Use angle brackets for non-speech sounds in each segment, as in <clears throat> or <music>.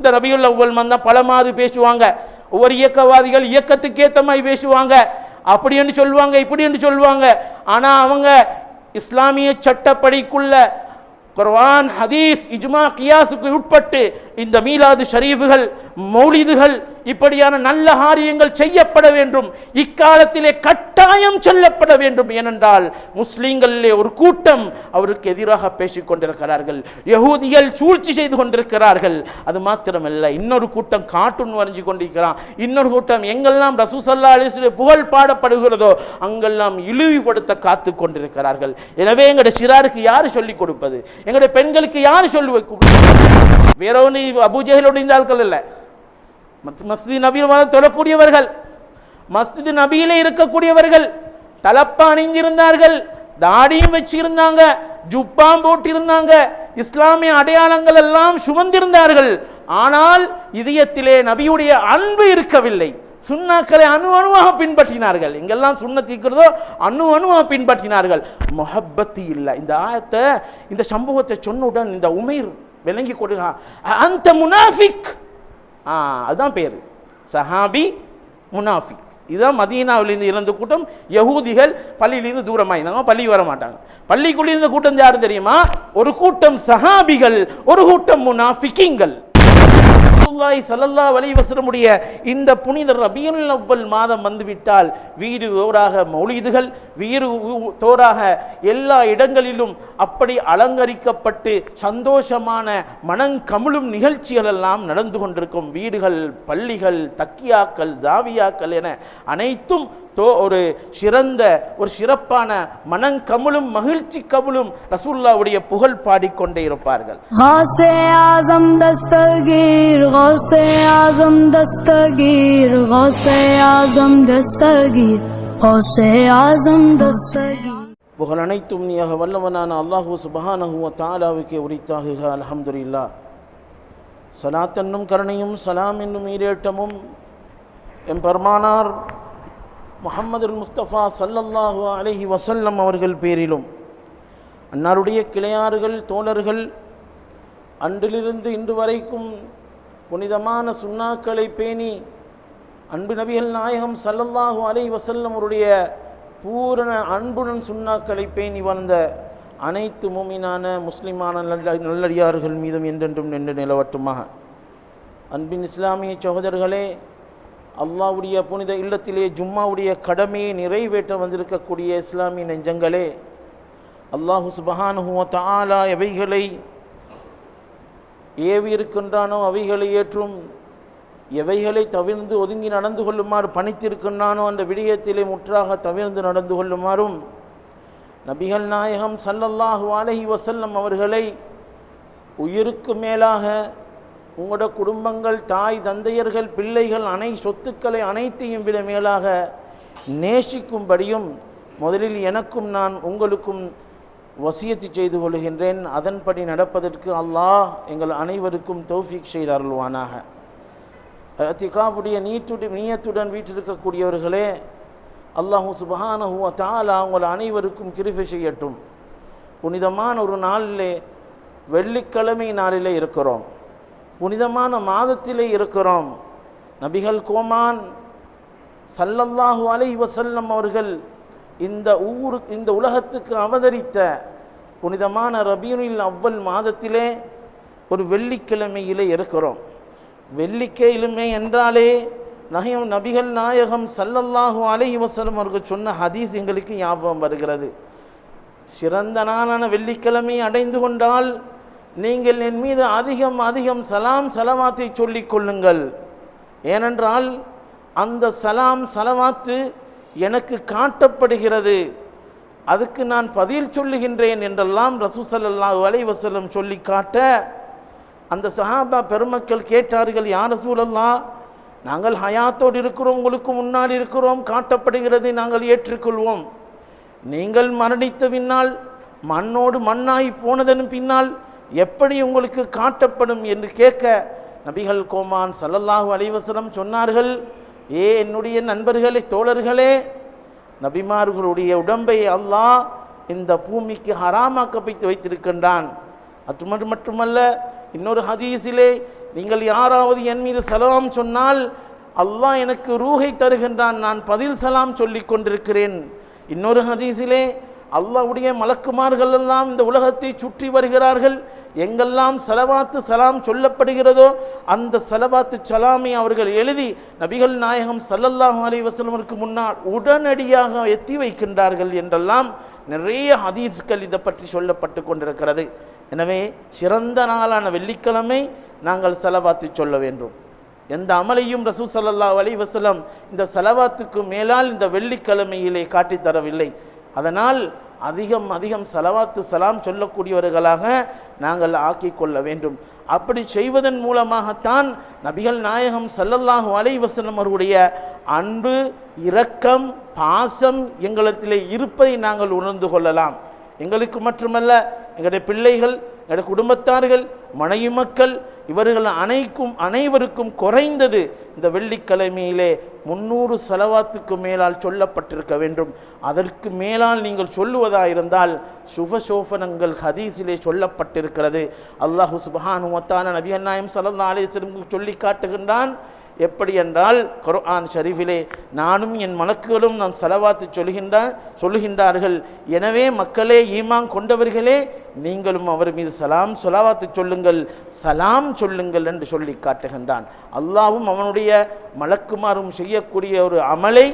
இந்த ரபியுல் அவ்வல் தான் பல மாதிரி பேசுவாங்க. ஒவ்வொரு இயக்கவாதிகள் இயக்கத்துக்கு ஏத்த மாதிரி பேசுவாங்க. அப்படி என்று சொல்லுவாங்க இப்படி என்று சொல்லுவாங்க. ஆனா அவங்க இஸ்லாமிய சட்டப்படிக்குள்ள குர்வான் ஹதீஸ் இஜ்மா கியாஸுக்கு உட்பட்டு இந்த மீலாது ஷரீஃபுகள் மௌலிதுகள் இப்படியான நல்ல காரியங்கள் செய்யப்பட வேண்டும். இக்காலத்திலே கட்டாயம் சொல்லப்பட வேண்டும். ஏனென்றால் முஸ்லீம்களிலே ஒரு கூட்டம் அவருக்கு எதிராக பேசிக் கொண்டிருக்கிறார்கள். யகூதிகள் சூழ்ச்சி செய்து கொண்டிருக்கிறார்கள். அது மாத்திரமல்ல இன்னொரு கூட்டம் கார்ட்டூன் வரைஞ்சு கொண்டிருக்கிறான். இன்னொரு கூட்டம் எங்கெல்லாம் ரசூசல்லா அலிஸ்லே புகழ் பாடப்படுகிறதோ அங்கெல்லாம் இழிவுபடுத்த காத்து கொண்டிருக்கிறார்கள். எனவே எங்களுடைய சிறாருக்கு யார் சொல்லிக் கொடுப்பது? எங்களுடைய பெண்களுக்கு யார் சொல்லி வைக்கும் வேற இந்த ஆட்கள் இல்லை. மஸ்தி நபியில் தொழக்கூடியவர்கள் மஸ்ஜித் நபியிலே இருக்கக்கூடியவர்கள் தலப்பா அணிந்திருந்தார்கள் தாடியும் வச்சிருந்தாங்க ஜுப்பாம் போட்டிருந்தாங்க இஸ்லாமிய அடையாளங்கள் எல்லாம் சுமந்திருந்தார்கள். ஆனால் இதயத்திலே நபியுடைய அன்பு இருக்கவில்லை. சுண்ணாக்களை அணு அணுவாக பின்பற்றினார்கள். எங்கெல்லாம் சுண்ணத்திக்கிறதோ அணு அணுவாக பின்பற்றினார்கள். மொஹப்பத்தி இல்லை. இந்த ஆயத்தை இந்த சம்பவத்தை சொன்னவுடன் இந்த உமைர் விளங்கி கொடுங்க அந்த முனாஃபிக். ஆ அதுதான் பேர். சஹாபி முனாஃபிக். இதுதான் மதீனாவிலிருந்து இறந்த கூட்டம். யகூதிகள் பள்ளியிலிருந்து தூரமாயிருந்தாங்க பள்ளி வர மாட்டாங்க. பள்ளிக்குள்ளே இருந்த கூட்டம் யாரும் தெரியுமா? ஒரு கூட்டம் சஹாபிகள் ஒரு கூட்டம் முனாஃபிக்கிங்கள். ரசூலுல்லாஹி சல்லல்லா வலி வசரமுடைய இந்த புனித ரபியுல் அவ்வல் மாதம் வந்துவிட்டால் வீடு ஓராக மௌலிதுகள் வீடு தோராக எல்லா இடங்களிலும் அப்படி அலங்கரிக்கப்பட்டு சந்தோஷமான மனங்கமிழும் நிகழ்ச்சிகள் எல்லாம் நடந்து கொண்டிருக்கும். வீடுகள் பள்ளிகள் தக்கியாக்கள் ஜாவியாக்கள் என அனைத்தும் தோ ஒரு சிறந்த ஒரு சிறப்பான மனங்கமிழும் மகிழ்ச்சி கமிழும் ரசூல்லாவுடைய புகழ் பாடிக்கொண்டே இருப்பார்கள். غوث اعظم دستگیر غوث اعظم دستگیر غوث اعظم دستگیر غوث اعظم دستگیر புகழ் அனைத்தும் நீயாக வல்லவனான அல்லாஹு சுபஹானஹு வ தஆலாவுக்கே உரித்தாகுக அல்ஹம்துலில்லா சலாத் என்னும் கருணையும் சலாம் என்னும் ஈரேட்டமும் எம் பெருமானார் முஹம்மதுல் முஸ்தபா ஸல்லல்லாஹு அலைஹி வஸல்லம் அவர்கள் பேரிலும் அன்னாருடைய கிளையாறுகள் தோழர்கள் அன்றிலிருந்து இன்று வரைக்கும் புனிதமான சுண்ணாக்களை பேணி அன்பு நபிகள் நாயகம் சல்லல்லாஹு அலை வசல்லம் அவருடைய பூரண அன்புடன் சுண்ணாக்களை பேணி வந்த அனைத்து மூமினான முஸ்லிமான நல்ல நல்லடியார்கள் மீதும் என்றென்றும் நின்று நிலவட்டுமாக. அன்பின் இஸ்லாமிய சகோதரர்களே அல்லாஹ்வுடைய புனித இல்லத்திலே ஜும்மாவுடைய கடமையை நிறைவேற்ற வந்திருக்கக்கூடிய இஸ்லாமிய நெஞ்சங்களே அல்லாஹு சுபஹானுஹுவ தாலா எவைகளை ஏவி இருக்கின்றானோ அவைகளை ஏற்றும்? எவைகளை தவிர்ந்து ஒதுங்கி நடந்து கொள்ளுமாறு பணித்திருக்கின்றானோ அந்த விடயத்திலே முற்றாக தவிர்ந்து நடந்து கொள்ளுமாறும்? நபிகள் நாயகம் சல்லல்லாஹு அலஹி வசல்லம் அவர்களை உயிருக்கு மேலாக உங்களோட குடும்பங்கள் தாய் தந்தையர்கள் பிள்ளைகள் அனை சொத்துக்களை அனைத்தையும் விட மேலாக நேசிக்கும்படியும் முதலில் எனக்கும் நான் உங்களுக்கும் வசியத்து செய்து கொள்கின்றேன். அதன்படி நடப்பதற்கு அல்லாஹ் எங்கள் அனைவருக்கும் தௌஃபிக் செய்து அருள்வானாக. அத்திகாவுடைய நீட்டுடைய நீயத்துடன் வீட்டிருக்கக்கூடியவர்களே அல்லாஹூ சுபஹானஹு தாலா உங்கள் அனைவருக்கும் கிருபை செய்யட்டும். புனிதமான ஒரு நாளிலே வெள்ளிக்கிழமை நாளிலே இருக்கிறோம். புனிதமான மாதத்திலே இருக்கிறோம். நபிகள் கோமான் சல்லல்லாஹு அலை வசல்லம் அவர்கள் இந்த ஊரு இந்த உலகத்துக்கு அவதரித்த புனிதமான ரபியுனில் அவ்வல் மாதத்திலே ஒரு வெள்ளிக்கிழமையிலே இருக்கிறோம். வெள்ளிக்கிழமை என்றாலே நகையம் நபிகள் நாயகம் சல்லல்லாஹு அலைஹி அவர்கள் சொன்ன ஹதீஸ் எங்களுக்கு ஞாபகம் வருகிறது. சிறந்த நாளான வெள்ளிக்கிழமை அடைந்து கொண்டால் நீங்கள் என் மீது அதிகம் அதிகம் சலாம் சலவாத்தை சொல்லிக் கொள்ளுங்கள். ஏனென்றால் அந்த சலாம் சலவாத்து எனக்கு காட்டப்படுகிறது. அதுக்கு நான் பதில் சொல்லுகின்றேன் என்றெல்லாம் ரசூசல்லா அலைஹி வஸல்லம் சொல்லி காட்ட அந்த சஹாபா பெருமக்கள் கேட்டார்கள் யார் ரசூலல்லா நாங்கள் ஹயாத்தோடு இருக்கிறோம் உங்களுக்கு முன்னால் இருக்கிறோம் காட்டப்படுகிறதை நாங்கள் ஏற்றுக்கொள்வோம். நீங்கள் மரணித்த பின்னால் மண்ணோடு மண்ணாய் போனதன் பின்னால் எப்படி உங்களுக்கு காட்டப்படும்? என்று கேட்க நபிகள் கோமான் சல்லல்லாஹு அலைஹி சொன்னார்கள் ஏ என்னுடைய நண்பர்களே தோழர்களே நபிமார்களுடைய உடம்பை அல்லாஹ் இந்த பூமிக்கு ஹராமாக்கப்பட்டு வைத்திருக்கின்றான். அது மட்டுமல்ல இன்னொரு ஹதீஸிலே நீங்கள் யாராவது என் மீது சலாம் சொன்னால் அல்லாஹ் எனக்கு ரூஹை தருகின்றான் நான் பதில் சலாம் சொல்லிக் கொண்டிருக்கிறேன். இன்னொரு ஹதீஸிலே அல்லாவுடைய மலக்குமார்கள் எல்லாம் இந்த உலகத்தை சுற்றி வருகிறார்கள். எங்கெல்லாம் செலவாத்து சலாம் சொல்லப்படுகிறதோ அந்த செலவாத்து சலாமை அவர்கள் எழுதி நபிகள் நாயகம் சல்லல்லாஹு அலி வசலமருக்கு முன்னால் உடனடியாக எத்தி வைக்கின்றார்கள் என்றெல்லாம் நிறைய ஹதீஸ்கள் இதை பற்றி சொல்லப்பட்டு கொண்டிருக்கிறது. எனவே சிறந்த நாளான வெள்ளிக்கிழமை நாங்கள் செலவாத்து சொல்ல வேண்டும். எந்த அமலையும் ரசூ சல்லா அலி வசலம் இந்த செலவாத்துக்கு மேலால் இந்த வெள்ளிக்கிழமையிலே காட்டித் தரவில்லை. அதனால் அதிகம் அதிகம் சலவாத்து சலாம் சொல்லக்கூடியவர்களாக நாங்கள் ஆக்கிக்கொள்ள வேண்டும். அப்படி செய்வதன் மூலமாகத்தான் நபிகள் நாயகம் சல்லல்லாஹு அலைவசனம் அவருடைய அன்பு இரக்கம் பாசம் எங்களிடத்திலே இருப்பதை நாங்கள் உணர்ந்து கொள்ளலாம். எங்களுக்கு மட்டுமல்ல எங்களுடைய பிள்ளைகள் எங்களுடைய குடும்பத்தார்கள் மனைவி மக்கள் இவர்கள் அனைக்கும் அனைவருக்கும் குறைந்தது இந்த வெள்ளிக்கிழமையிலே முன்னூறு செலவாத்துக்கு மேலால் சொல்லப்பட்டிருக்க வேண்டும். அதற்கு மேலால் நீங்கள் சொல்லுவதாயிருந்தால் சுபசோபனங்கள் ஹதீஸிலே சொல்லப்பட்டிருக்கிறது. அல்லாஹு சுபஹானு வத்தான நபிகள் நாயம் சல்லா அலிஸ்லம் சொல்லி காட்டுகின்றான் எப்படி என்றால் குர்ஆன் ஷரீஃபிலே நானும் என் மலக்குகளும் நான் செலவாத்து சொல்கின்றான் சொல்லுகின்றார்கள். எனவே மக்களே ஈமான் கொண்டவர்களே நீங்களும் அவர் மீது சலாம் சொலாவாத்து சொல்லுங்கள். சலாம் சொல்லுங்கள் என்று சொல்லி காட்டுகின்றான். அல்லாவும் அவனுடைய மலக்குமாரும் செய்யக்கூடிய ஒரு அமலை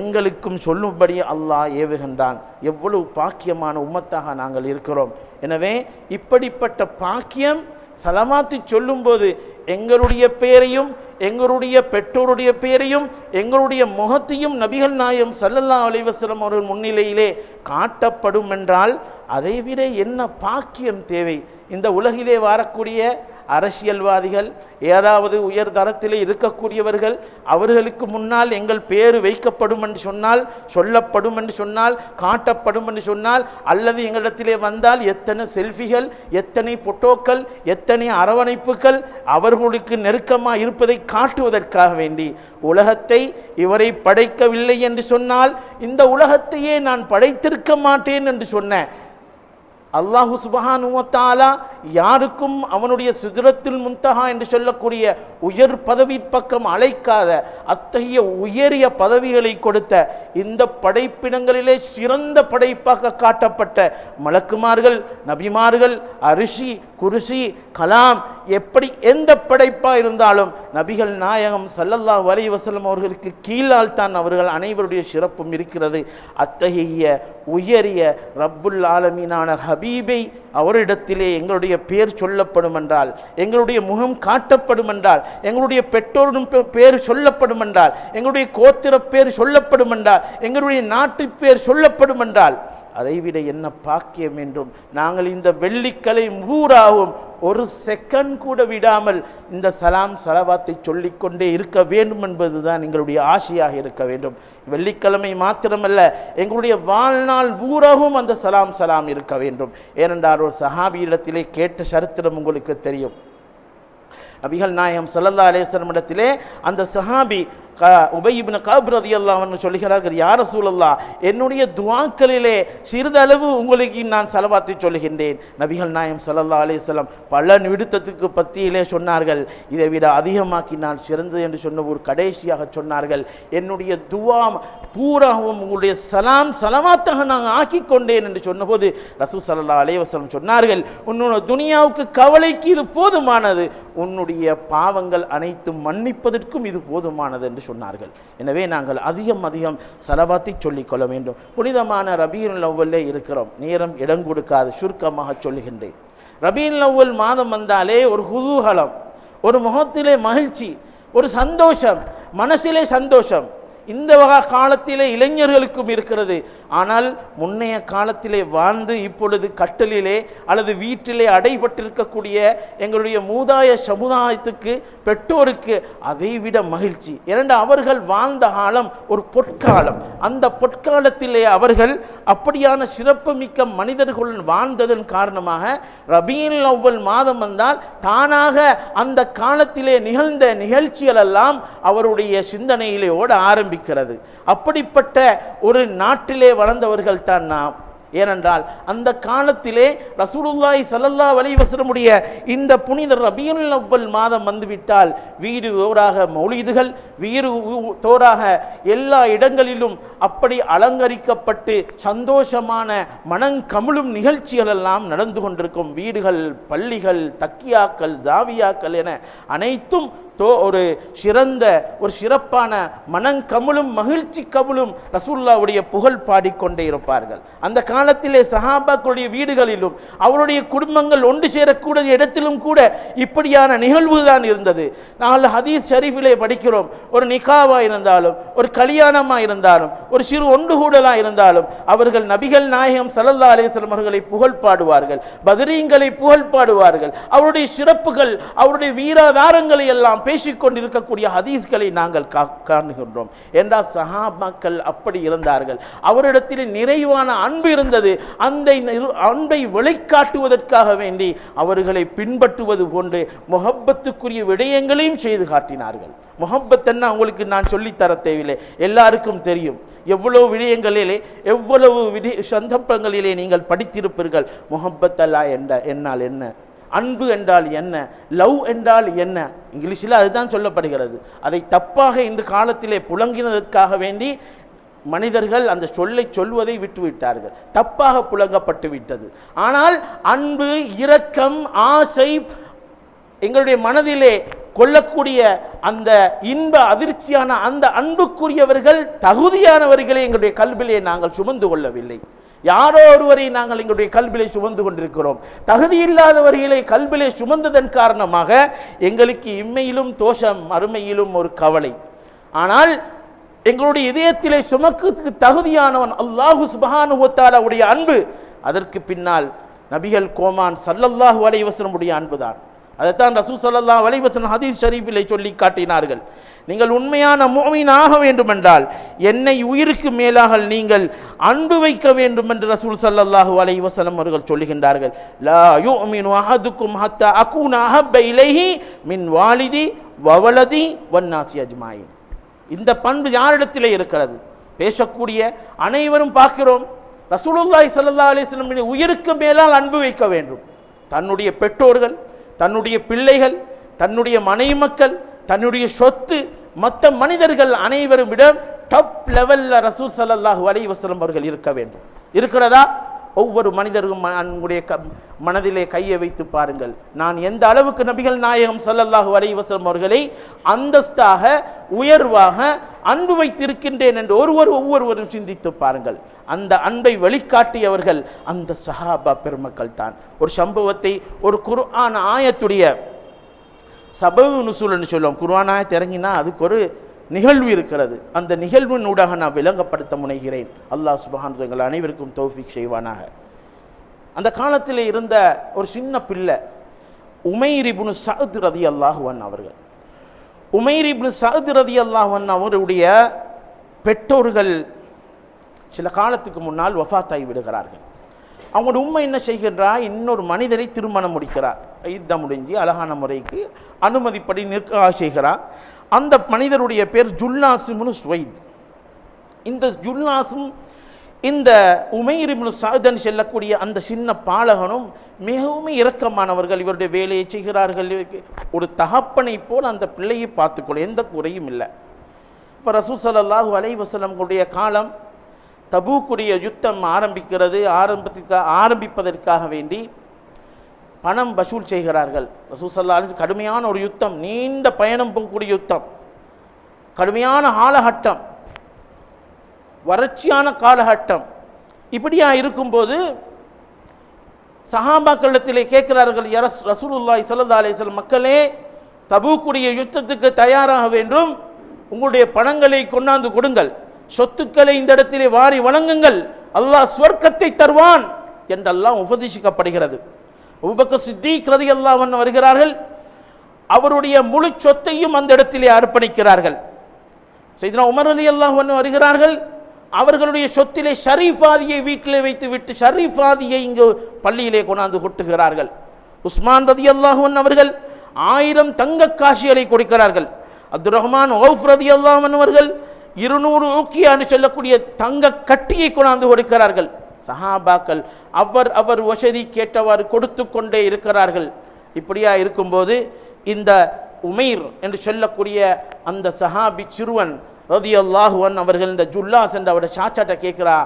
எங்களுக்கும் சொல்லும்படி அல்லாஹ் ஏவுகின்றான். எவ்வளவு பாக்கியமான உம்மத்தாக நாங்கள் இருக்கிறோம். எனவே இப்படிப்பட்ட பாக்கியம் சலமாத்து சொல்லும்போது எங்களுடைய பெயரையும் எங்களுடைய பெற்றோருடைய பெயரையும் எங்களுடைய முகத்தையும் நபிகள் நாயம் சல்லல்லா அலைவசலம் அவர்கள் முன்னிலையிலே காட்டப்படும் என்றால் அதைவிட என்ன பாக்கியம் தேவை? இந்த உலகிலே வரக்கூடிய அரசியல்வாதிகள் ஏதாவது உயர் தரத்திலே இருக்கக்கூடியவர்கள் அவர்களுக்கு முன்னால் எங்கள் பேர் வைக்கப்படும் என்று சொன்னால் சொல்லப்படும் என்று சொன்னால் காட்டப்படும் என்று சொன்னால் அல்லது எங்களிடத்திலே வந்தால் எத்தனை செல்ஃபிகள் எத்தனை பொட்டோக்கள் எத்தனை அரவணைப்புகள் அவர்களுக்கு நெருக்கமாக இருப்பதை காட்டுவதற்காக வேண்டி உலகத்தை இவரை படைக்கவில்லை என்று சொன்னால் இந்த உலகத்தையே நான் படைத்திருக்க மாட்டேன் என்று சொன்ன அல்லாஹு சுபஹானுவத்தாலா யாருக்கும் அவனுடைய சிதறத்தில் முந்தகா என்று சொல்லக்கூடிய உயர் பதவி பக்கம் அழைக்காத அத்தகைய உயரிய பதவிகளை கொடுத்த இந்த படைப்பினங்களிலே சிறந்த படைப்பாக காட்டப்பட்ட மலக்குமார்கள் நபிமார்கள் அரிசி குருசி கலாம் எப்படி எந்த படைப்பாக இருந்தாலும் நபிகள் நாயகம் சல்லல்லா வலை வசலம் அவர்களுக்கு கீழால் தான் அவர்கள் அனைவருடைய சிறப்பும் இருக்கிறது. அத்தகைய உயரிய ரப்புல் ஆலமீனான ஹபீபை அவரிடத்திலே எங்களுடைய பேர் சொல்லப்படும் என்றால் எங்களுடைய முகம் காட்டப்படும் என்றால் எங்களுடைய பெற்றோரின் பெ- பேர் சொல்லப்படும் என்றால் எங்களுடைய கோத்திர பேர் சொல்லப்படும் என்றால் எங்களுடைய நாட்டு பேர் சொல்லப்படும் என்றால் அதைவிட என்ன பாக்கியம் என்றும் நாங்கள் இந்த வெள்ளிக்கலை பூராவும் ஒரு செகண்ட் கூட விடாமல் இந்த சலாம் சலவாத்தை சொல்லிக்கொண்டே இருக்க வேண்டும் என்பதுதான் எங்களுடைய ஆசையாக இருக்க வேண்டும். வெள்ளிக்கிழமை மாத்திரமல்ல எங்களுடைய வாழ்நாள் பூராவும் அந்த சலாம் சலாம் இருக்க வேண்டும். ஏனென்றால் ஒரு சஹாபியிடத்திலே கேட்ட சரித்திரம் உங்களுக்கு தெரியும். நபிகள் நாயகம் ஸல்லல்லாஹு அலைஹி இடத்திலே அந்த சஹாபி க உபய் இப்னு கஅப் ரலியல்லாஹு சொல்லுகிறார்கள் யா ரசூலல்லாஹ் என்னுடைய துவாக்களிலே சிறிதளவு உங்களுக்கு நான் செலவாத்தி சொல்லுகின்றேன். நபிகள் நாயம் ஸல்லல்லாஹு அலிசல்லாம் பல நிமிடத்துக்கு பத்தியிலே சொன்னார்கள் இதை விட அதிகமாக்கி நான் சிறந்தது என்று சொன்ன ஒரு கடைசியாக சொன்னார்கள் என்னுடைய துவா பூராவும் உங்களுடைய சலாம் சலமாத்தாக நான் ஆக்கி கொண்டேன் என்று சொன்னபோது ரசூ சல்லா அலைஹி சொன்னார்கள் உன்னோட துனியாவுக்கு கவலைக்கு இது போதுமானது உன்னுடைய பாவங்கள் அனைத்தும் மன்னிப்பதற்கும் இது போதுமானது என்று சொன்னார்கள். எனவே நாங்கள் அதிகம் அதிகம் செலவாத்தை சொல்லிக் கொள்ள வேண்டும். புனிதமான ரபீன் லவ்வல்லே இருக்கிறோம். நேரம் இடம் கொடுக்காது. சுருக்கமாக சொல்லுகின்றேன். ரபீன் லவ்வல் மாதம் வந்தாலே ஒரு குதூகலம் ஒரு முகத்திலே மகிழ்ச்சி ஒரு சந்தோஷம் மனசிலே சந்தோஷம். இந்த வகை காலத்திலே இளைஞர்களுக்கும் இருக்கிறது. ஆனால் முன்னைய காலத்திலே வாழ்ந்து இப்பொழுது கட்டலிலே அல்லது வீட்டிலே அடைபட்டிருக்கக்கூடிய எங்களுடைய மூதாய சமுதாயத்துக்கு பெற்றோருக்கு அதைவிட மகிழ்ச்சி. இரண்டு அவர்கள் வாழ்ந்த காலம் ஒரு பொற்காலம். அந்த பொற்காலத்திலே அவர்கள் அப்படியான சிறப்புமிக்க மனிதர்களுடன் வாழ்ந்ததன் காரணமாக ரபியின் ஒவ்வொரு மாதம் வந்தால் தானாக அந்த காலத்திலே நிகழ்ந்த நிகழ்ச்சிகள் எல்லாம் அவருடைய சிந்தனையிலே ஓட ஆரம்பிக்கிறது அப்படிப்பட்ட ஒரு நாட்டிலே வளர்ந்தவர்கள் தான் நாம். ஏனென்றால் அந்த காலத்திலே ரசூலுல்லாய் சல்லல்லா அலைஹி இந்த புனித ரபியுல் அவ்வல் மாதம் வந்துவிட்டால் வீடு ஓராக மௌலிதுகள் வீடு தோறாக எல்லா இடங்களிலும் அப்படி அலங்கரிக்கப்பட்டு சந்தோஷமான மனங்கமிழும் நிகழ்ச்சிகள் எல்லாம் நடந்து கொண்டிருக்கும். வீடுகள் பள்ளிகள் தக்கியாக்கள் ஜாவியாக்கள் என அனைத்தும் தோ ஒரு சிறந்த ஒரு சிறப்பான மனங்கமிழும் மகிழ்ச்சி கமிழும் ரசூல்லாவுடைய புகழ் பாடிக்கொண்டே இருப்பார்கள். அந்த காலத்திலே சஹாபாக்களுடைய வீடுகளிலும் அவருடைய குடும்பங்கள் ஒன்று சேரக்கூடிய இடத்திலும் கூட இப்படியான நிகழ்வு தான் இருந்தது. நாங்கள் ஹதீஸ் ஷரீஃபிலே படிக்கிறோம். ஒரு நிகாவாக இருந்தாலும் ஒரு கல்யாணமாக இருந்தாலும் ஒரு சிறு ஒன்றுகூடலாக இருந்தாலும் அவர்கள் நபிகள் நாயகம் சல்லல்லா அலிஸ்லம் அவர்களை புகழ் பாடுவார்கள். பதிரீங்களை புகழ் பாடுவார்கள். அவருடைய சிறப்புகள் அவருடைய வீராதாரங்களை எல்லாம் பேசிக்கொண்டிருக்கக்கூடிய ஹதீஸ்களை நாங்கள் கா- காணுகின்றோம். என்றால் சஹாபாக்கள் அப்படி இருந்தார்கள். அவரிடத்தில் நிறைவான அன்பு இருந்தது. அந்த அன்பை வெளிக்காட்டுவதற்காக வேண்டி அவர்களை பின்பற்றுவது போன்று முகப்பத்துக்குரிய விடயங்களையும் செய்து காட்டினார்கள். முகப்பத் என்ன உங்களுக்கு நான் சொல்லித்தர தேவையில்லை. எல்லாருக்கும் தெரியும். எவ்வளவு விடயங்களிலே எவ்வளவு விட சந்தர்ப்பங்களிலே நீங்கள் படித்திருப்பீர்கள். முகப்பத் அல்லா என்ற என்னால் என்ன அன்பு என்றால் என்ன? லவ் என்றால் என்ன? இங்கிலீஷில் அதுதான் சொல்லப்படுகிறது. அதை தப்பாக இந்த காலத்திலே புழங்கினதற்காக வேண்டி மனிதர்கள் அந்த சொல்லை சொல்வதை விட்டுவிட்டார்கள். தப்பாக புழங்கப்பட்டு விட்டது. ஆனால் அன்பு இரக்கம் ஆசை எங்களுடைய மனதிலே கொள்ளக்கூடிய அந்த இன்ப அதிர்ச்சியான அந்த அன்புக்குரியவர்கள் தகுதியானவர்களை எங்களுடைய கல்விலே நாங்கள் சுமந்து கொள்ளவில்லை. யாரோ ஒருவரை நாங்கள் எங்களுடைய கல்விலை சுமந்து கொண்டிருக்கிறோம். தகுதி இல்லாதவர்களை கல்விலை சுமந்ததன் காரணமாக எங்களுக்கு இம்மையிலும் தோஷம் அருமையிலும் ஒரு கவலை. ஆனால் எங்களுடைய இதயத்திலே சுமக்கு தகுதியானவன் அல்லாஹு சுபஹானுவத்தாலாவுடைய அன்பு அதற்கு பின்னால் நபிகள் கோமான் சல்லல்லாஹு அலைவசனமுடைய அன்புதான். அதைத்தான் ரசூ சல்லா வலிவசன் ஹதீஸ் ஷரீஃபிலை சொல்லி காட்டினார்கள். நீங்கள் உண்மையான முஃமினாக வேண்டுமென்றால் என்னை உயிருக்கு மேலாக நீங்கள் அன்பு வைக்க வேண்டும் என்று ரசூல் ஸல்லல்லாஹு அலைஹி அவர்கள் சொல்லுகின்றார்கள். லா யுமினு அஹதுக்கும் ஹத்தா அகூன அஹப்ப மின் வாலிதி வவலதி வன்னாசி அஜ்மாயின். இந்த பண்பு யாரிடத்திலே இருக்கிறது? பேசக்கூடிய அனைவரும் பார்க்கிறோம். ரசூலுல்லாய் சல்லா அலிஸ்லமின் உயிருக்கு மேலால் அன்பு வைக்க வேண்டும். தன்னுடைய பெற்றோர்கள் தன்னுடைய பிள்ளைகள் தன்னுடைய மனைவி மக்கள் தன்னுடைய சொத்து மற்ற மனிதர்கள் அனைவரும் விட டாப் லெவலில் ரசூ ஸல்லல்லாஹு அலி வசலம் அவர்கள் இருக்க வேண்டும். இருக்கிறதா? ஒவ்வொரு மனிதரும் ம- அன்புடைய க மனதிலே கையை வைத்து பாருங்கள். நான் எந்த அளவுக்கு நபிகள் நாயகம் சல்லல்லாஹு அலி வசலம் அவர்களை அந்தஸ்தாக உயர்வாக அன்பு வைத்திருக்கின்றேன் என்று ஒருவர் ஒவ்வொருவரும் சிந்தித்து பாருங்கள். அந்த அன்பை வெளிக்காட்டியவர்கள் அந்த சஹாபா பெருமக்கள் தான். ஒரு சம்பவத்தை ஒரு குர்ஆன் ஆயத்துடைய சபவு நுசூல்னு சொல்லுவோம். குர்ஆன் ஆயத் இறங்கினா அதுக்கு ஒரு நிகழ்வு இருக்கிறது. அந்த நிகழ்வின் ஊடாக நான் விளங்கப்படுத்த முனைகிறேன். அல்லாஹ் சுபஹான் எங்கள் அனைவருக்கும் தௌஃபிக் செய்வானாக. அந்த காலத்தில் இருந்த ஒரு சின்ன பிள்ளை உமைரிபுனு இப்னு ரதி அல்லாஹுவன் அவர்கள். உமைரிபுனு இப்னு ரதி அல்லாஹுவன் அவருடைய பெற்றோர்கள் சில காலத்துக்கு முன்னால் வஃபாத்தாகி விடுகிறார்கள். அவங்களோட உண்மை என்ன செய்கின்றா? இன்னொரு மனிதரை திருமணம் முடிக்கிறார். யுத்தம் முடிஞ்சு அழகான முறைக்கு அனுமதிப்படி நிற்க செய்கிறார் அந்த மனிதருடைய பேர் ஜுல்லாசிமுனு ஸ்வைத் இந்த ஜுல்லாசும் இந்த உமைர் சாதன் செல்லக்கூடிய அந்த சின்ன பாலகனும் மிகவும் இரக்கமானவர்கள். இவருடைய வேலையை செய்கிறார்கள். ஒரு தகப்பனை போல் அந்த பிள்ளையை பார்த்துக்கொள்ள எந்த குறையும் இல்லை. இப்போ ரசூ ஸல்லல்லாஹு அலைஹி காலம் தபூக்குடைய யுத்தம் ஆரம்பிக்கிறது ஆரம்பத்திற்காக ஆரம்பிப்பதற்காக வேண்டி பணம் வசூல் செய்கிறார்கள். வசூல் ஸல்லல்லாஹு கடுமையான ஒரு யுத்தம் நீண்ட பயணம் போகக்கூடிய யுத்தம். கடுமையான காலகட்டம் வறட்சியான காலகட்டம். இப்படியா இருக்கும்போது சஹாபாக்களிடத்திலே கேட்கிறார்கள் யரஸ் ரசூலுல்லாய் சல்லா அலைஹி மக்களே தபூக்குடைய யுத்தத்துக்கு தயாராக வேண்டும். உங்களுடைய பணங்களை கொண்டாந்து கொடுங்கள். சொத்துக்களை இந்த இடத்திலே வாரி வழங்குங்கள். அல்லாஹ் ஸ்வர்க்கத்தை தருவான் என்றெல்லாம் உபதேசிக்கப்படுகிறது. உபக்க சித்திக் ரலியல்லாஹு அன்ஹு வருகிறார்கள் அவருடைய முழு சொத்தையும் அந்த இடத்திலே அர்ப்பணிக்கிறார்கள். செய்தனா உமர் அலி அல்லாஹ் வருகிறார்கள் அவர்களுடைய சொத்திலே ஷரீஃபாதியை வீட்டிலே வைத்து விட்டு ஷரீஃபாதியை இங்கு பள்ளியிலே கொண்டாந்து கொட்டுகிறார்கள். உஸ்மான் ரதி அல்லாஹன் அவர்கள் ஆயிரம் தங்க காசிகளை கொடுக்கிறார்கள். அப்துல் ரஹ்மான் ஓஃப் ரதி அல்லாஹன் அவர்கள் இருநூறு ஊக்கியான்னு சொல்லக்கூடிய தங்க கட்டியை கொண்டாந்து கொடுக்கிறார்கள். சஹாபாக்கள் அவர் அவர் வசதி கேட்டவாறு கொடுத்து கொண்டே இருக்கிறார்கள். இப்படியா இருக்கும்போது இந்த உமைர் என்று சொல்லக்கூடிய அந்த சஹாபி சிறுவன் ரதியல்லாஹுவன் அவர்கள் இந்த ஜுல்லாஸ் என்ற அவரோட சாச்சாட்ட கேட்குறா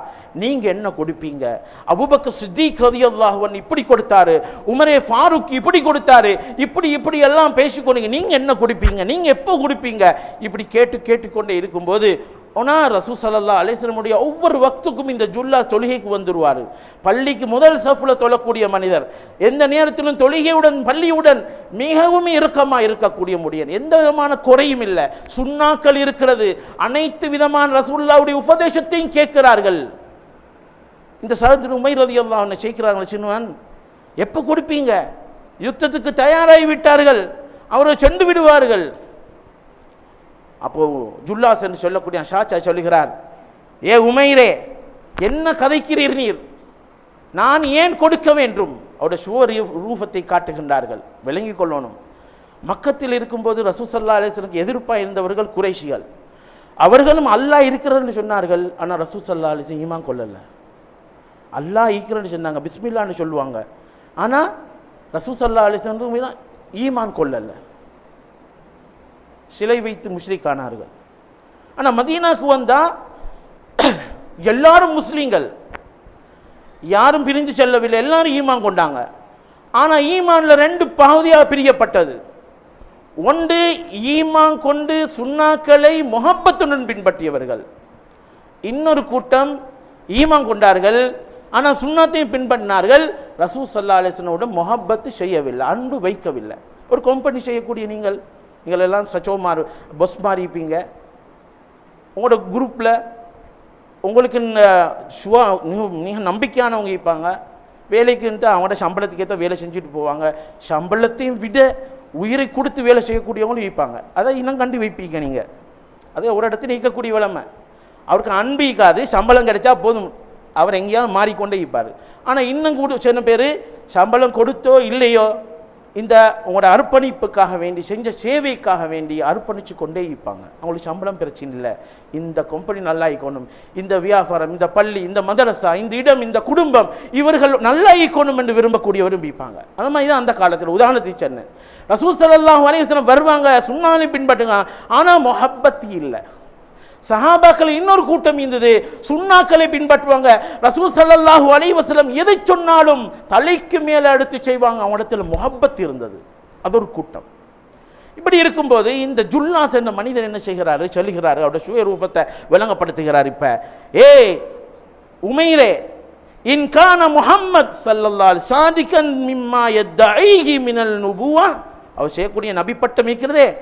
நீங்கள் என்ன கொடுப்பீங்க? அபுபக்கு சித்திக் ரதியல்லாஹுவன் இப்படி கொடுத்தாரு உமரே ஃபாரூக் இப்படி கொடுத்தாரு இப்படி இப்படி எல்லாம் பேசிக்கொண்டீங்க நீங்கள் என்ன கொடுப்பீங்க? நீங்கள் எப்போ கொடுப்பீங்க? இப்படி கேட்டு கேட்டுக்கொண்டே இருக்கும்போது ஒனா ரசூ சல்லா அலிஸ்லமுடைய ஒவ்வொரு வக்துக்கும் இந்த ஜுல்லா தொழுகைக்கு வந்துருவார். பள்ளிக்கு முதல் சஃபில் தொழக்கூடிய மனிதர். எந்த நேரத்திலும் தொழுகையுடன் பள்ளியுடன் மிகவும் இறுக்கமாக இருக்கக்கூடிய முடியன். எந்த விதமான குறையும் இல்லை. சுண்ணாக்கள் இருக்கிறது. அனைத்து விதமான ரசூல்லாவுடைய உபதேசத்தையும் கேட்கிறார்கள். இந்த சகத்தின் உமை ரதி அல்லா அவனை செய்கிறாங்களே சின்னுவன் எப்போ கொடுப்பீங்க? யுத்தத்துக்கு தயாராகி விட்டார்கள். அவரை சென்று விடுவார்கள். அப்போது ஜுல்லாஸ் என்று சொல்லக்கூடிய ஷாச்சா சொல்லுகிறார் ஏ உமைரே என்ன கதைக்கிறீர் நீர்? நான் ஏன் கொடுக்க வேண்டும்? அவருடைய சுவர் ரூபத்தை காட்டுகின்றார்கள். விளங்கி கொள்ளணும். மக்கத்தில் இருக்கும்போது ரசூசல்லா அலிஸ்லனுக்கு எதிர்ப்பாக இருந்தவர்கள் குறைஷிகள். அவர்களும் அல்லாஹ் இருக்கிறன்னு சொன்னார்கள். ஆனால் ரசூசல்லா அலிஸ் ஈமான் கொள்ளலை. அல்லாஹ் ஈக்கிறன்னு சொன்னாங்க. பிஸ்மில்லான்னு சொல்லுவாங்க. ஆனால் ரசூசல்லா அலிஸ்லன் ஈமான் கொள்ளலை. சிலை வைத்து முஸ்லிக் ஆனார்கள் ஆனால் மதீனாக்கு வந்தால் <clears throat> எல்லாரும் முஸ்லீம்கள். யாரும் பிரிந்து செல்லவில்லை. எல்லாரும் ஈமான் கொண்டாங்க. ஆனால் ஈமான்ல ரெண்டு பகுதியாக பிரியப்பட்டது ஒன்று ஈமான் கொண்டு சுண்ணாக்களை முகப்பத்துடன் பின்பற்றியவர்கள். இன்னொரு கூட்டம் ஈமான் கொண்டார்கள். ஆனால் சுண்ணாத்தையும் பின்பற்றினார்கள். ரசூ சல்லா அலிஸ்னோட முகப்பத்து செய்யவில்லை அன்பு வைக்கவில்லை. ஒரு கம்பெனி செய்யக்கூடிய நீங்கள். நீங்கள் எல்லாம் சச்சோ மாறு பஸ் மாறி இருப்பீங்க. உங்களோட குரூப்பில் உங்களுக்கு ஷுவா மிக நம்பிக்கையானவங்க இருப்பாங்க. வேலைக்குன்ட்டு அவங்களோட சம்பளத்துக்கு ஏற்ற வேலை செஞ்சுட்டு போவாங்க. சம்பளத்தையும் விட உயிரை கொடுத்து வேலை செய்யக்கூடியவங்களும் இருப்பாங்க. அதை இன்னும் கண்டு வைப்பீங்க நீங்கள் அதே ஒரு இடத்துல நிற்கக்கூடிய விளமை. அவருக்கு அன்பு இருக்காது சம்பளம் கிடைச்சா போதும். அவர் எங்கேயாவது மாறிக்கொண்டே இருப்பார். ஆனால் இன்னும் கூட சில பேர் சம்பளம் கொடுத்தோ இல்லையோ இந்த உங்களோட அர்ப்பணிப்புக்காக வேண்டி செஞ்ச சேவைக்காக வேண்டி அர்ப்பணித்து கொண்டே இருப்பாங்க. அவங்களுக்கு சம்பளம் பிரச்சனை இல்லை. இந்த கம்பெனி நல்லா இருக்கணும். இந்த வியாபாரம் இந்த பள்ளி இந்த மதரசா இந்த இடம் இந்த குடும்பம் இவர்கள் நல்லா இருக்கணும் என்று விரும்பக்கூடிய விரும்பிப்பாங்க அந்த மாதிரி தான் அந்த காலத்தில். உதாரணத்துக்கு சொன்னேன். ரசூல் சல்லாஹ் அலையம் வருவாங்க சுண்ணானை பின்பற்றுங்க. ஆனால் மொஹப்பத்தி இல்லை. சஹாபாக்கள் இன்னொரு கூட்டம் இருந்தது. சுண்ணாக்களை பின்பற்றுவாங்க. ரசூல் சல்லாஹூ அலைவசலம் எதை சொன்னாலும் தலைக்கு மேலே அடுத்து செய்வாங்க. அவனிடத்தில் முகப்பத் இருந்தது. அது ஒரு கூட்டம். இப்படி இருக்கும்போது இந்த ஜுல்லாஸ் என்ற மனிதர் என்ன செய்கிறாரு? சொல்லுகிறாரு. அவருடைய சுயரூபத்தை விளங்கப்படுத்துகிறார் இப்ப. ஏ உமைரே இன்கான முஹம்மத் சல்லல்லாஹு சாதிகன் மிம்மா யத்தஈஹி மினல் நுபுவா. அவர் செய்யக்கூடிய நபிப்பட்டம் இருக்கிறதே.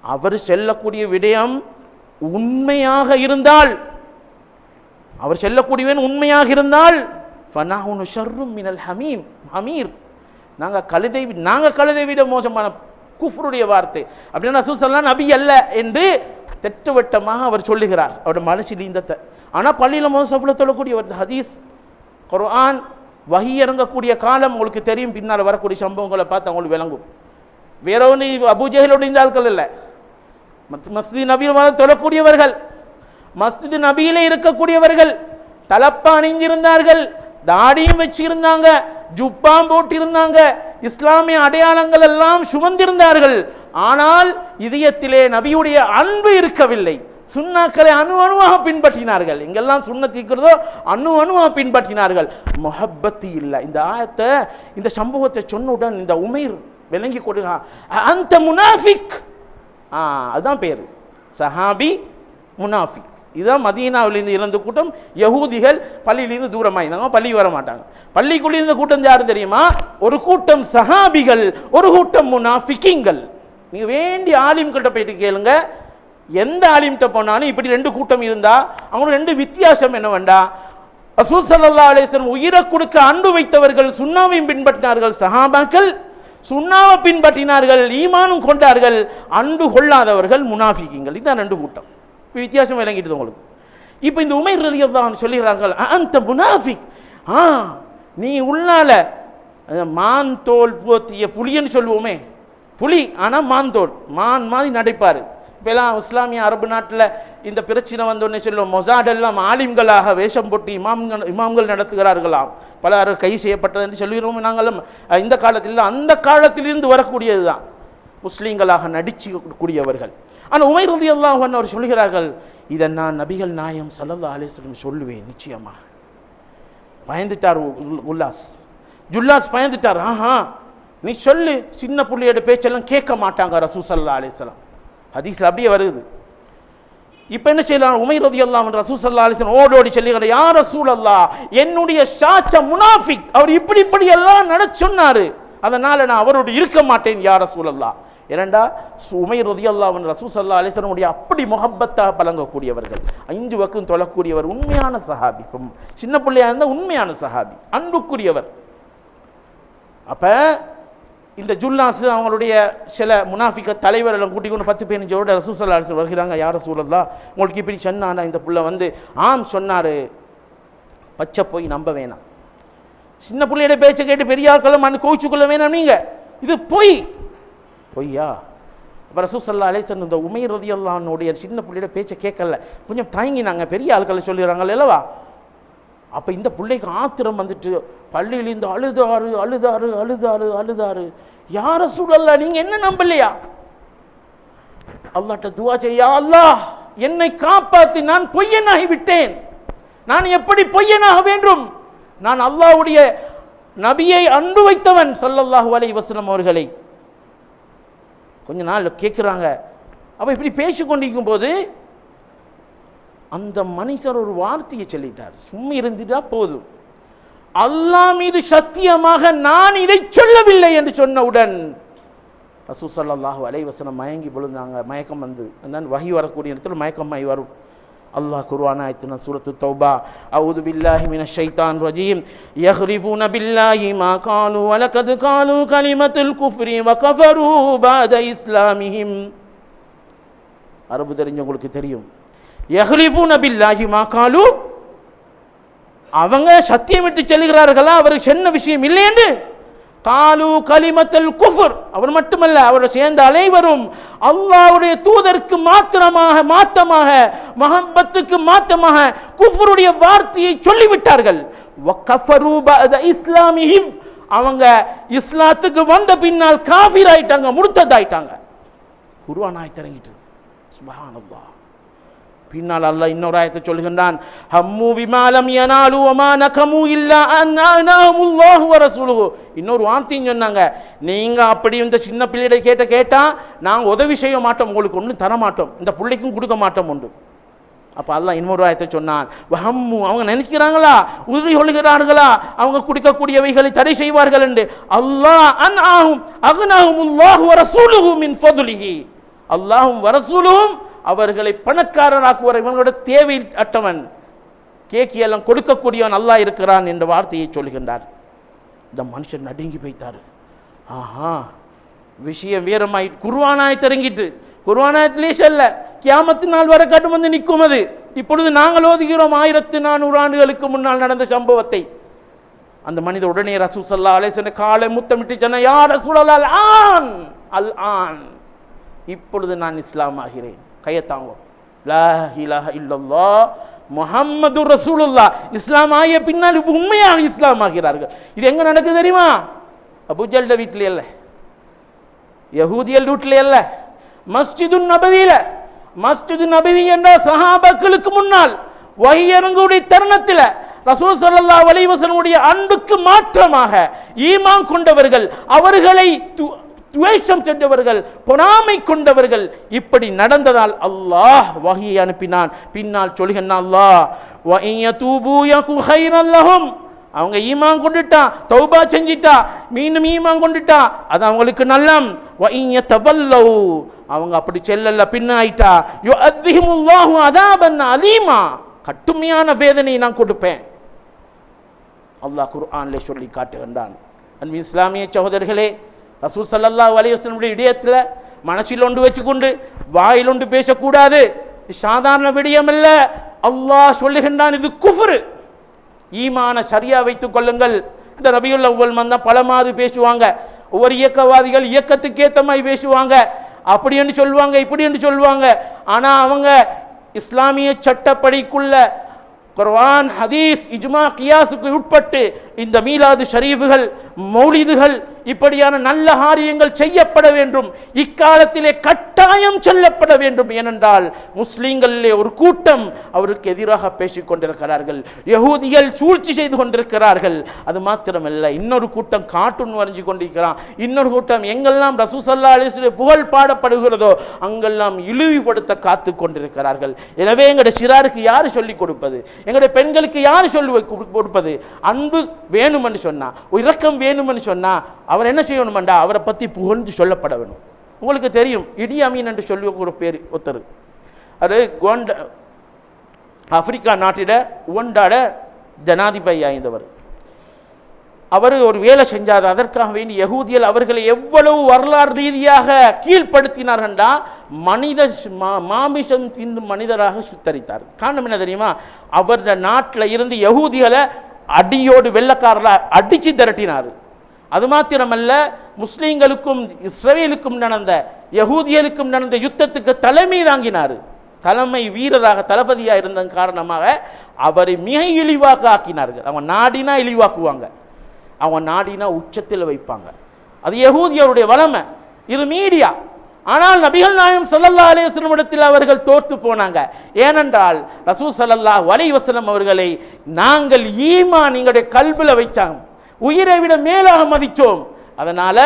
அவர் செல்லக்கூடிய விடயம் உண்மையாக இருந்தால் அவர் செல்லக்கூடியவன் உண்மையாக இருந்தால் ஃபனாஹுனு ஷர்ரும் மினல் ஹமீம் ஹமீர். நாங்க கழுதை நாங்கள் நாங்க கழுதை விட மோசமான குஃப்ருடைய வார்த்தை. அப்படின்னா ரசூசல்லாம் நபி அல்ல என்று திட்டவட்டமாக அவர் சொல்லுகிறார். அவருடைய மனசில் இந்தத்தை ஆனால் பள்ளியில முதல் சஃப்ல தொழக்கூடிய ஒரு ஹதீஸ் குர்ஆன் வகி இறங்கக்கூடிய காலம் உங்களுக்கு தெரியும். பின்னால் வரக்கூடிய சம்பவங்களை பார்த்து அவங்களுக்கு விளங்கும். வேற ஒன்று அபுஜெஹலோட இந்த ஆட்கள் இல்லை. மஸ்ஜித் நபியில் தொடக்கூடியவர்கள். தொழக்கூடியவர்கள் மஸ்ஜித் நபியிலே இருக்கக்கூடியவர்கள். தலப்பா அணிந்திருந்தார்கள். தாடியும் வச்சிருந்தாங்க. ஜுப்பாம் போட்டிருந்தாங்க. இஸ்லாமிய அடையாளங்கள் எல்லாம் சுமந்திருந்தார்கள். ஆனால் இதயத்திலே நபியுடைய அன்பு இருக்கவில்லை. சுண்ணாக்களை அணு அணுவாக பின்பற்றினார்கள். எங்கெல்லாம் சுண்ணத்து இருக்கிறதோ அணு அணுவாக பின்பற்றினார்கள். மொஹப்பத்தி இல்லை. இந்த ஆயத்தை இந்த சம்பவத்தை சொன்னவுடன் இந்த உமைர் விளங்கி கொடுங்க அந்த முனாஃபிக். அதுதான் பேர். சஹாபி முனாஃபிக். இதுதான் மதீனாவிலிருந்து இறந்த கூட்டம். யகூதிகள் பள்ளியிலேருந்து தூரமாக இருந்தாங்க பள்ளி வர மாட்டாங்க. பள்ளிக்குள்ளே இருந்த கூட்டம் யார் தெரியுமா? ஒரு கூட்டம் சஹாபிகள் ஒரு கூட்டம் முனாஃபிக்கிங்கள். நீங்கள் வேண்டிய ஆலிம்கிட்ட போயிட்டு கேளுங்க. எந்த ஆலிம்கிட்ட போனாலும் இப்படி ரெண்டு கூட்டம் இருந்தால் அவங்களுக்கு ரெண்டு வித்தியாசம் என்ன வேண்டா அசூசல்லா ஸல்லல்லாஹு உயிரை கொடுக்க அன்பு வைத்தவர்கள் சுண்ணாவையும் பின்பற்றினார்கள் சஹாபாக்கள். சுண்ணாவை பின்பற்றினார்கள் ஈமானும் கொண்டார்கள் அன்பு கொள்ளாதவர்கள் முனாஃபிக்கிங்கள். இதுதான் ரெண்டு கூட்டம் இப்போ வித்தியாசம் விளங்கிட்டு உங்களுக்கு. இப்போ இந்த உமை ரலியல்லாஹு சொல்லுகிறார்கள் அந்த முனாஃபிக். ஆ நீ உள்ளால மான் தோல் போத்திய புலின்னு சொல்லுவோமே. புலி ஆனால் மான் தோல். மான் மாதிரி நடைப்பார். இப்போலாம் இஸ்லாமிய அரபு நாட்டில் இந்த பிரச்சனை வந்தோடனே சொல்லுவோம் மொசாட் எல்லாம் ஆலிம்களாக வேஷம் போட்டு இமாம்கள் இமாம்கள் நடத்துகிறார்களாம். பலர் கை செய்யப்பட்டது என்று சொல்லுகிறோம் நாங்களும். இந்த காலத்தில் அந்த காலத்திலிருந்து வரக்கூடியது தான் முஸ்லீம்களாக நடிச்சு கூடியவர்கள். ஆனால் உமை ரதி அல்லாஹ் அவர் சொல்கிறார்கள் இதை நான் நபிகள் நாயம் சல்லா அலிஸ்லம் சொல்லுவேன் நிச்சயமாக பயந்துட்டார் உ- உல்- உல்லாஸ். ஜுல்லாஸ் பயந்துட்டார் ஆஹா நீ சொல்லு சின்ன பிள்ளையோட பேச்செல்லாம் கேட்க மாட்டாங்க ரசூ சல்லா அலிஸ்லாம் ஹதீஸில் அப்படியே வருது. இப்போ என்ன செய்யலாம் உமை ரதி அல்லாம் ரசூ சல்லா அலிசன் ஓடோடி சொல்லுகிற யார் ரசூல் அல்லா என்னுடைய ஷாச்ச முனாஃபிக். அவர் இப்படி இப்படி எல்லாம் நட சொன்னாரு. அதனால நான் அவரோடு இருக்க மாட்டேன் யார் ரசூல் அல்லா இரண்டா உமை ரதி அல்லாஹ் ரசூ சல்லா அலிஸ்லமுடைய அப்படி முகப்பத்தாக பழங்கக்கூடியவர்கள். ஐந்து வக்கம் தொழக்கூடியவர் உண்மையான சஹாபி. சின்ன பிள்ளையா இருந்தால் உண்மையான சஹாபி அன்புக்குரியவர். அப்போ இந்த ஜுல்லாஸ் அவங்களுடைய சில முனாஃபிக்க தலைவரெல்லாம் கூட்டி கொண்டு பத்து பதினஞ்சோட ரசூசல்லா அரசு வருகிறாங்க. யார் சூழல்லா உங்களுக்கு இப்படி சொன்னானா? இந்த புள்ள வந்து ஆம் சொன்னார். பச்சை போய் நம்ப வேணாம். சின்ன பிள்ளையோட பேச்சை கேட்டு பெரிய ஆட்களும் மண் கோவிச்சுக்கொள்ள வேணாம் நீங்கள் இது பொய். பொய்யா? இப்போ ரசூசல்லா அலேசன் இந்த உமைர் ரதியல்லானுடைய சின்ன பிள்ளையோட பேச்சை கேட்கல. கொஞ்சம் தயங்கினாங்க. பெரிய ஆட்களை சொல்லிடுறாங்க அல்லவா? அப்போ இந்த பிள்ளைக்கு ஆத்திரம் வந்துட்டு பள்ளியில் இந்த அழுதாரு அழுதாரு அழுதாறு. அழுதாரு யார சூழல்ல நீங்க என்ன நம்பலையா? அல்லாட்ட துவா செய்யா அல்லாஹ் என்னை காப்பாத்தி நான் பொய்யனாகி விட்டேன் நான் எப்படி பொய்யனாக வேண்டும்? நான் அல்லாஹ்வுடைய நபியை அன்பு வைத்தவன் சல்லல்லாஹு அலை வசனம் அவர்களை. கொஞ்ச நாள் கேட்குறாங்க அவ இப்படி பேசி கொண்டிருக்கும் போது அந்த மனுஷர் ஒரு வார்த்தையை சொல்லிட்டார். சும்மா இருந்துட்டா போதும். அல்லாஹ் மீது சத்தியமாக நான் இதை சொல்லவில்லை என்று சொன்னவுடன் ரசூ சல்லாஹு அலைவசனம் மயங்கி விழுந்தாங்க. மயக்கம் வந்து. அந்த வகி வரக்கூடிய இடத்துல மயக்கமாய் வரும். அல்லாஹ் குர்ஆன் ஆயத்துனா சூரத்து தௌபா. அவுது பில்லாஹி மின ஷைத்தான் ரஜீம். யஹ்ரிஃபூன பில்லாஹி மா காலு வலகத் காலு கலிமத்துல் குஃப்ரி வ கஃபரு பாத இஸ்லாமிஹிம். அரபு தெரிஞ்சவங்களுக்கு தெரியும். யஹ்லிஃபூன பில்லாஹி மா காலு அவங்க சத்தியமிட்டு செல்கிறார்களா? அவருக்கு சொன்ன விஷயம் இல்லை என்று காலு கலிமத்தல் குஃபுர். அவர் மட்டுமல்ல அவரோட சேர்ந்த அனைவரும் அல்லாவுடைய தூதருக்கு மாத்திரமாக மாத்தமாக மஹப்பத்துக்கு மாத்தமாக குஃபருடைய வார்த்தையை சொல்லிவிட்டார்கள். வக்கஃபரு அவங்க இஸ்லாத்துக்கு வந்த பின்னால் காஃபிர் ஆயிட்டாங்க முர்த்ததாயிட்டாங்க. குர்ஆன் ஆயத் இறங்கிட்டது. பின்னால் அல்லாஹ் இன்னொரு ஆயத்தை சொல்கின்றான் ஹம்மு விமாலம் யனாலு வமா நகமு இல்லா அன் ஆனாஹுல்லாஹு வ ரசூலுஹு. இன்னொரு வார்த்தையும் சொன்னாங்க நீங்க அப்படி இந்த சின்ன பிள்ளைகளை கேட்ட கேட்டா நாங்க உதவி செய்ய மாட்டோம் உங்களுக்கு ஒன்றும் தர மாட்டோம் இந்த பிள்ளைக்கும் கொடுக்க மாட்டோம் உண்டு. அப்ப அல்லாஹ் இன்னொரு ஆயத்தை சொன்னான் வஹம்மு அவங்க நினைக்கிறாங்களா? உதவி கொள்கிறார்களா அவங்க குடிக்கக்கூடியவைகளை தடை செய்வார்கள் என்று. அல்லாஹ் அன் ஆகும் அகனாஹுமுல்லாஹு வ ரசூலுஹு மின் ஃபதுலிஹி. அல்லாஹும் வரசூலும் அவர்களை பணக்காரராக்குவார் இவங்களோட தேவை அட்டவன் கேக்கி எல்லாம் கொடுக்கக்கூடியவன் நல்லா இருக்கிறான் என்ற வார்த்தையை சொல்கின்றார். இந்த மனுஷன் நடுங்கி போய்த்தார் ஆஹா விஷயம் வீரமாயி குருவானாய் திறங்கிட்டு குருவானாயத்திலே செல்ல கியாமத்து நாள் வரை கட்டு வந்து நிற்கும் அது. இப்பொழுது நாங்கள் ஓதுகிறோம் ஆயிரத்து நானூறு ஆண்டுகளுக்கு முன்னால் நடந்த சம்பவத்தை. அந்த மனித உடனே ரசூ சல்லா அலேசன காலை முத்தமிட்டு சொன்ன யார் ரசூலல்லா அல் ஆன் அல் ஆன். இப்பொழுது நான் இஸ்லாம் ஆகிறேன் கையத்தாங்க லா இலாஹ இல்லல்லாஹ் முஹம்மது ரசூலுல்லாஹ். இஸ்லாம் ஆகிய பின்னால் இப்போ உண்மையாக இஸ்லாம் ஆகிறார்கள். இது எங்க நடக்குது தெரியுமா? அபுஜல்ட வீட்டில் இல்லை யகூதியல் வீட்டில் இல்லை மஸ்ஜிது நபவியில். மஸ்ஜிது நபவி என்ற சஹாபாக்களுக்கு முன்னால் வகையரங்குடைய தருணத்தில் ரசூல் சல்லா வலிவசனுடைய அன்புக்கு மாற்றமாக ஈமான் கொண்டவர்கள் அவர்களை து- துவேஷம் சென்றவர்கள் பொறாமை கொண்டவர்கள் இப்படி நடந்ததால் அல்லாஹ் வகையை அனுப்பினான். பின்னால் சொல்கின்றான் அல்லாஹ்? வ அவங்க ஈமான் கொண்டுட்டா தௌபா செஞ்சிட்டா மீண்டும் ஈமான் கொண்டுட்டா அது அவங்களுக்கு நல்லம். வ அவங்க அப்படி செல்லல பின்னாயிட்டா. யுஅத்திஹிமுல்லாஹு அதாபன் அலீமா. கட்டுமையான வேதனையை நான் கொடுப்பேன். அல்லாஹ் குர்ஆன்ல சொல்லி காட்டுகின்றான். அன்பு இஸ்லாமிய சகோதரர்களே ரசூல் ஸல்லல்லாஹு அலைஹி மனசில் ஒன்று வச்சுக்கொண்டு வாயில் ஒன்று பேசக்கூடாது. சாதாரண விடயம் அல்ல அல்லாஹ் சொல்லுகின்றான் இது குஃபுரு. ஈமான சரியா வைத்துக் கொள்ளுங்கள். இந்த ரபியுல் அவ்வல் மந்தம் பல மாதிரி பேசுவாங்க. ஒவ்வொரு இயக்கவாதிகள் இயக்கத்துக்கு ஏற்ற மாதிரி பேசுவாங்க. அப்படி என்று சொல்லுவாங்க இப்படி என்று சொல்லுவாங்க. ஆனால் அவங்க இஸ்லாமிய சட்டப்படிக்குள்ள குர்வான் ஹதீஸ் இஜ்மா கியாஸுக்கு உட்பட்டு இந்த மீலாது ஷரீஃபுகள் மௌலிதுகள் இப்படியான நல்ல காரியங்கள் செய்யப்பட வேண்டும். இக்காலத்திலே கட்டாயம் சொல்லப்பட வேண்டும். ஏனென்றால் முஸ்லீம்களிலே ஒரு கூட்டம் அவருக்கு எதிராக பேசிக் கொண்டிருக்கிறார்கள். யகூதிகள் சூழ்ச்சி செய்து கொண்டிருக்கிறார்கள். அது மாத்திரமல்ல இன்னொரு கூட்டம் காட்டுன்னு வரைஞ்சு கொண்டிருக்கிறான். இன்னொரு கூட்டம் எங்கெல்லாம் ரசூசல்லா அலிஸ்லே புகழ் பாடப்படுகிறதோ அங்கெல்லாம் இழிவுபடுத்த காத்து கொண்டிருக்கிறார்கள். எனவே எங்களுடைய சிறாருக்கு யார் சொல்லிக் கொடுப்பது? எங்களுடைய பெண்களுக்கு யார் சொல்லி கொடுப்பது? அன்பு வேணுமென்னு சொன்னால் இரக்கம் வேணுமென்னு சொன்னால் அவர் என்ன செய்யணுமெண்டா? அவரை பற்றி புகழ்ந்து சொல்லப்பட வேணும் உங்களுக்கு தெரியும் இடி அமீன் என்று சொல்லி ஒரு பேர் ஒருத்தர். அது கோண்ட ஆப்பிரிக்கா நாட்டிட உண்டாட ஜனாதிபதி ஆய்ந்தவர். அவர் ஒரு வேலை செஞ்சார். அதற்காக வேண்டி யகூதியல் அவர்களை எவ்வளவு வரலாறு ரீதியாக கீழ்ப்படுத்தினார்கள்டா மனித மா- மாமிசம் தின்னும் மனிதராக சித்தரித்தார். காரணம் என்ன தெரியுமா? அவருடைய நாட்டில் இருந்து யகூதிகளை அடியோடு வெள்ளக்காரல அடிச்சு திரட்டினார். அது மாத்திரமல்ல முஸ்லீம்களுக்கும் இஸ்ரேலுக்கும் நடந்த யகூதியலுக்கும் நடந்த யுத்தத்துக்கு தலைமை தாங்கினார். தலைமை வீரராக தளபதியாக இருந்ததன் காரணமாக அவரை மிக இழிவாக ஆக்கினார்கள். அவன் நாடினா இழிவாக்குவாங்க. அவன் நாடினா உச்சத்தில் வைப்பாங்க. அது யகூதியருடைய வளமை. இது மீடியா. ஆனால் நபிகள் நாயம் சல்லல்லா அலைஹி இடத்தில் அவர்கள் தோற்று போனாங்க. ஏனென்றால் ரசூ சல்லல்லா வலை வசலம் அவர்களை நாங்கள் ஈமான் எங்களுடைய கல்பில் வைச்சாங்க உயிரை விட மேலாக மதித்தோம். அதனால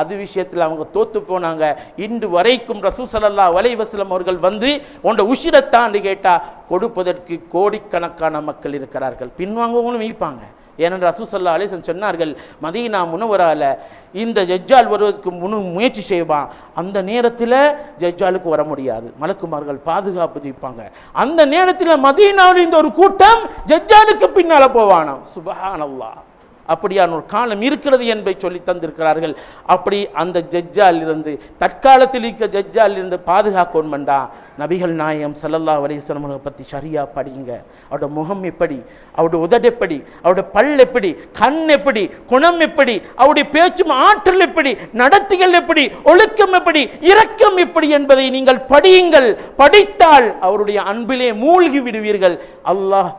அது விஷயத்தில் அவங்க தோத்து போனாங்க. இன்று வரைக்கும் ரசூ ஸல்லல்லாஹு அலைஹி அவர்கள் வந்து உண்ட உஷிரத்தாண்டு கேட்டால் கொடுப்பதற்கு கோடிக்கணக்கான மக்கள் இருக்கிறார்கள். பின்வாங்கவங்களும் இருப்பாங்க. ஏனென்று ரசூசல்லா அலிசன் சொன்னார்கள் மதீனா முனவரால் இந்த ஜஜ்ஜால் வருவதற்கு முனு முயற்சி செய்வான். அந்த நேரத்தில் ஜஜ்ஜாலுக்கு வர முடியாது. மலக்குமார்கள் பாதுகாப்பு தீர்ப்பாங்க. அந்த நேரத்தில் மதீனாவில் இந்த ஒரு கூட்டம் ஜஜ்ஜாலுக்கு பின்னால போவானாம். சுபஹானல்லாஹ். அப்படியான ஒரு காலம் இருக்கிறது என்பதை சொல்லி தந்திருக்கிறார்கள். அப்படி அந்த ஜட்ஜால் இருந்து தற்காலத்தில் இருக்க ஜட்ஜால் இருந்து பாதுகாக்கணுமெண்டா நபிகள் நாயம் சல்லல்லா அலைஹி பற்றி சரியா படிங்க. அவரோட முகம் எப்படி? அவருடைய உதடு எப்படி? அவருடைய பல் எப்படி? கண் எப்படி? குணம் எப்படி? அவருடைய பேச்சும் ஆற்றல் எப்படி? நடத்திகள் எப்படி? ஒழுக்கம் எப்படி? இரக்கம் எப்படி என்பதை நீங்கள் படியுங்கள். படித்தால் அவருடைய அன்பிலே மூழ்கி விடுவீர்கள். அல்லாஹ்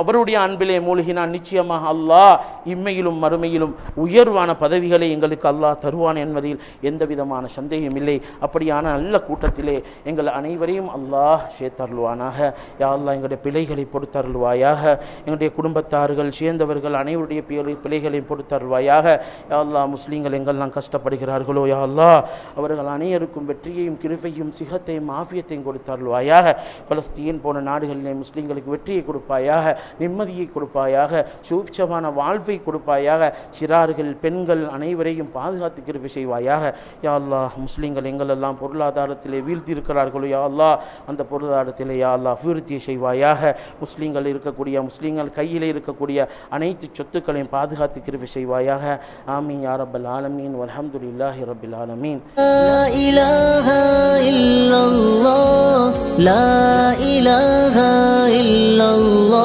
அவருடைய அன்பிலே மூழ்கினான். நிச்சயமாக அல்லாஹ் இம்மையிலும் மறுமையிலும் உயர்வான பதவிகளை எங்களுக்கு அல்லாஹ் தருவான் என்பதில் எந்த விதமான சந்தேகம் இல்லை. அப்படியான நல்ல கூட்டத்திலே எங்கள் அனைவரையும் அல்லாஹ் சேர்த்தருள்வானாக. யா அல்லா எங்களுடைய பிழைகளை பொறுத்தருள்வாயாக. எங்களுடைய குடும்பத்தார்கள் சேர்ந்தவர்கள் அனைவருடைய பிழை பிழைகளை பொறுத்தருள்வாயாக. யா அல்லாஹ் முஸ்லீம்கள் எங்கெல்லாம் கஷ்டப்படுகிறார்களோ யா அல்லா அவர்கள் அனைவருக்கும் வெற்றியையும் கிருபையும் சிகத்தையும் ஆஃபியத்தையும் கொடுத்தருள்வாயாக. பலஸ்தீன் போன நாடுகளிலே முஸ்லீம்களுக்கு வெற்றியை கொடுப்பாயாக. நிம்மதியை கொடுப்பாயாக சூட்சமான வாழ்வை கொடுப்பாயாக சிறார்கள் பெண்கள் அனைவரையும் பாதுகாத்து கிருபை செய்வாயாக யா அல்லாஹ் முஸ்லீம்கள் எங்களெல்லாம் பொருளாதாரத்திலே வீழ்த்தி இருக்கிறார்களோ யா அல்லாஹ் அந்த பொருளாதாரத்திலே யா அல்லாஹ் அபிவிருத்தியை செய்வாயாக முஸ்லீம்கள் இருக்கக்கூடிய முஸ்லீம்கள் கையிலே இருக்கக்கூடிய அனைத்து சொத்துக்களையும் பாதுகாத்து கிருபை செய்வாயாக ஆமீன் யா ரப்பல் ஆலமீன் வல்ஹம்துலில்லாஹி ரப்பில் ஆலமீன் لا إله إلا الله لا إله إلا الله